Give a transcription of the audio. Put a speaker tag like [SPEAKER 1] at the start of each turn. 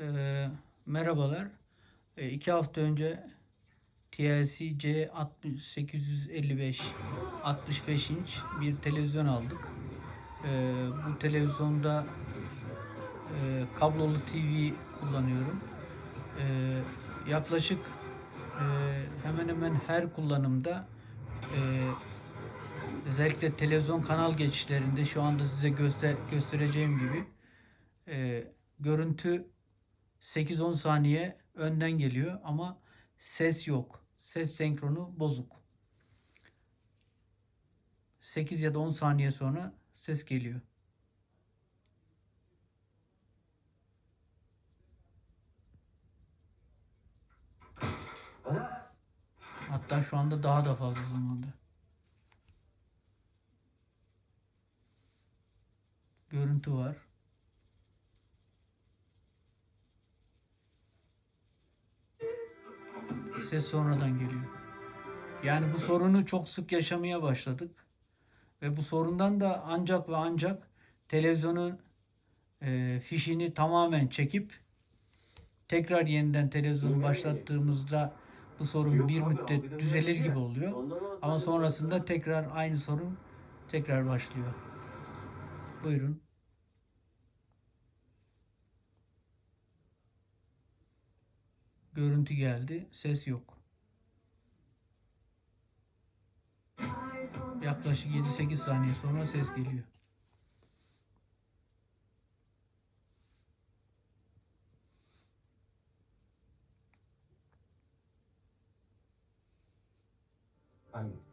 [SPEAKER 1] Ee, merhabalar. Ee, iki hafta önce TLC C855 65 inç bir televizyon aldık. Ee, bu televizyonda e, kablolu TV kullanıyorum. Ee, yaklaşık e, hemen hemen her kullanımda e, özellikle televizyon kanal geçişlerinde şu anda size göster göstereceğim gibi e, görüntü 8-10 saniye önden geliyor ama ses yok. Ses senkronu bozuk. 8 ya da 10 saniye sonra ses geliyor. Hatta şu anda daha da fazla zamanda. Görüntü var. Ses sonradan geliyor. Yani bu sorunu çok sık yaşamaya başladık. Ve bu sorundan da ancak ve ancak televizyonun e, fişini tamamen çekip tekrar yeniden televizyonu başlattığımızda bu sorun bir müddet düzelir gibi oluyor. Ama sonrasında tekrar aynı sorun tekrar başlıyor. Buyurun. Görüntü geldi. Ses yok. Yaklaşık 7-8 saniye sonra ses geliyor. Anladım.